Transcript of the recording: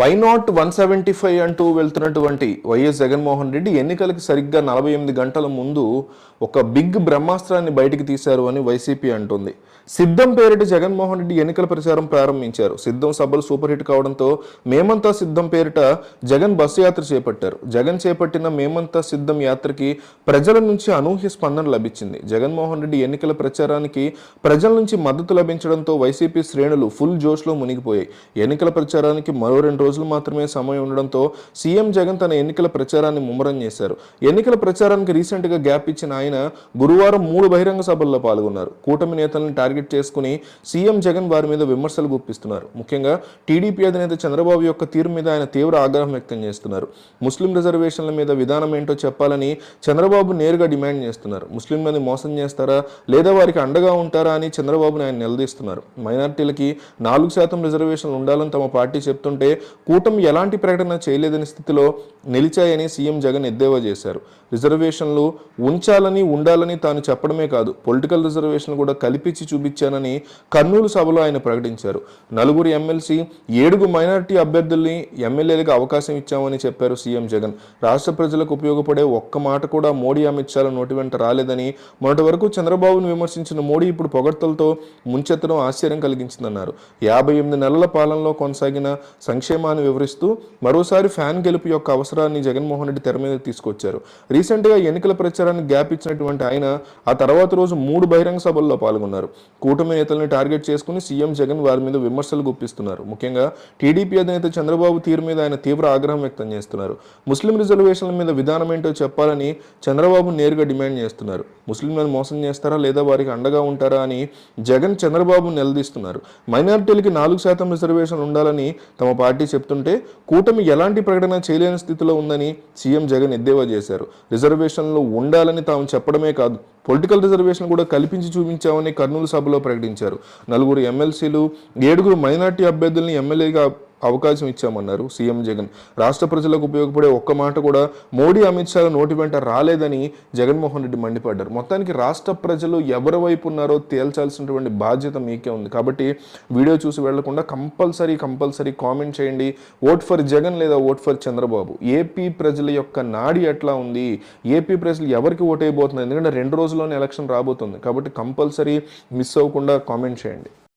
Why not one seventy five అంటూ వెళ్తున్నటువంటి YS Jaganmohan Reddy ఎన్నికలకు సరిగ్గా నలభై ఎనిమిది గంటల ముందు ఒక బిగ్ బ్రహ్మాస్త్రాన్ని బయటికి తీశారు అని వైసీపీ అంటుంది. సిద్ధం పేరిట జగన్మోహన్ రెడ్డి ఎన్నికల ప్రచారం ప్రారంభించారు. సిద్ధం సభలు సూపర్ హిట్ కావడంతో మేమంతా సిద్ధం పేరిట జగన్ బస్సు యాత్ర చేపట్టారు. జగన్ చేపట్టిన మేమంతా సిద్ధం యాత్రకి ప్రజల నుంచి అనూహ్య స్పందన లభించింది. జగన్మోహన్ రెడ్డి ఎన్నికల ప్రచారానికి ప్రజల నుంచి మద్దతు లభించడంతో వైసీపీ శ్రేణులు ఫుల్ జోష్లో మునిగిపోయాయి. ఎన్నికల ప్రచారానికి మరో రెండు రోజులు మాత్రమే సమయం ఉండడంతో సీఎం జగన్ తన ఎన్నికల ప్రచారాన్ని ముమ్మరం చేశారు. ఎన్నికల ప్రచారానికి రీసెంట్గా గ్యాప్ ఇచ్చిన ఆయన గురువారం మూడు బహిరంగ సభల్లో పాల్గొన్నారు. కూటమి నేతలను టార్గెట్ చేసుకుని సీఎం జగన్ వారి మీద విమర్శలు గుప్పిస్తున్నారు. ముఖ్యంగా టీడీపీ అధినేత చంద్రబాబు యొక్క తీరు మీద ఆయన తీవ్ర ఆగ్రహం వ్యక్తం చేస్తున్నారు. ముస్లిం రిజర్వేషన్ల మీద విధానం ఏంటో చెప్పాలని చంద్రబాబు నేరుగా డిమాండ్ చేస్తున్నారు. ముస్లింలని మోసం చేస్తారా? లేదా వారికి అండగా ఉంటారా అని చంద్రబాబుని ఆయన నిలదీస్తున్నారు. మైనార్టీలకి నాలుగు శాతం రిజర్వేషన్లు ఉండాలని తమ పార్టీ చెప్తుంటే కూటమి ఎలాంటి ప్రకటన చేయలేదని స్థితిలో నిలిచాయని సీఎం జగన్ ఎద్దేవా చేశారు. రిజర్వేషన్లు ఉంచాలని ఉండాలని తాను చెప్పడమే కాదు పొలిటికల్ రిజర్వేషన్ కూడా కల్పించి చూపించానని కర్నూలు సభలో ఆయన ప్రకటించారు. నలుగురు ఎమ్మెల్సీ ఏడుగు మైనారిటీ అభ్యర్థుల్ని ఎమ్మెల్యేలకు అవకాశం ఇచ్చామని చెప్పారు సీఎం జగన్. రాష్ట్ర ప్రజలకు ఉపయోగపడే ఒక్క మాట కూడా మోడీ అమిత్ షాల నోటి వెంట రాలేదని మొన్నటి వరకు చంద్రబాబును విమర్శించిన మోడీ ఇప్పుడు పొగడ్తలతో ముంచెత్తడం ఆశ్చర్యం కలిగించిందన్నారు. యాభై ఎనిమిది నెలల పాలనలో కొనసాగిన సంక్షేమ సంక్షేమాన్ని వివరిస్తూ మరోసారి ఫ్యాన్ గెలుపు యొక్క అవసరాన్ని జగన్మోహన్ రెడ్డి తెర మీద తీసుకొచ్చారు. రీసెంట్గా ఎన్నికల ప్రచారానికి గ్యాప్ ఇచ్చినటువంటి ఆయన ఆ తర్వాత రోజు మూడు బహిరంగ సభల్లో పాల్గొన్నారు. కూటమి నేతలను టార్గెట్ చేసుకుని సీఎం జగన్ వారి మీద విమర్శలు గుప్పిస్తున్నారు. ముఖ్యంగా టీడీపీ అధినేత చంద్రబాబు తీరు మీద ఆయన తీవ్ర ఆగ్రహం వ్యక్తం చేస్తున్నారు. ముస్లిం రిజర్వేషన్ల మీద విధానం ఏంటో చెప్పాలని చంద్రబాబు నేరుగా డిమాండ్ చేస్తున్నారు. ముస్లింలను మోసం చేస్తారా లేదా వారికి అండగా ఉంటారా అని జగన్ చంద్రబాబు నిలదీస్తున్నారు. మైనారిటీలకి నాలుగు శాతం రిజర్వేషన్ ఉండాలని తమ పార్టీ చెప్తుంటే కూటమి ఎలాంటి ప్రకటన చేయలేని స్థితిలో ఉందని సీఎం జగన్ ఎద్దేవా చేశారు. రిజర్వేషన్లు ఉండాలని తాము చెప్పడమే కాదు పొలిటికల్ రిజర్వేషన్ కూడా కల్పించి చూపించామని కర్నూలు సభలో ప్రకటించారు. నలుగురు ఎమ్మెల్సీలు ఏడుగురు మైనార్టీ అభ్యర్థుల్ని ఎమ్మెల్యేగా అవకాశం ఇచ్చామన్నారు సీఎం జగన్. రాష్ట్ర ప్రజలకు ఉపయోగపడే ఒక్క మాట కూడా మోడీ అమిత్ షా నోటి వెంట రాలేదని జగన్మోహన్ రెడ్డి మండిపడ్డారు. మొత్తానికి రాష్ట్ర ప్రజలు ఎవరి వైపు ఉన్నారో తేల్చాల్సినటువంటి బాధ్యత మీకే ఉంది. కాబట్టి వీడియో చూసి వెళ్ళకుండా కంపల్సరీ కంపల్సరీ కామెంట్ చేయండి. ఓట్ ఫర్ జగన్ లేదా ఓట్ ఫర్ చంద్రబాబు? ఏపీ ప్రజల యొక్క నాడి ఎట్లా ఉంది? ఏపీ ప్రజలు ఎవరికి ఓట్ ఎందుకంటే రెండు రోజుల్లోనే ఎలక్షన్ రాబోతుంది. కాబట్టి కంపల్సరీ మిస్ అవ్వకుండా కామెంట్ చేయండి.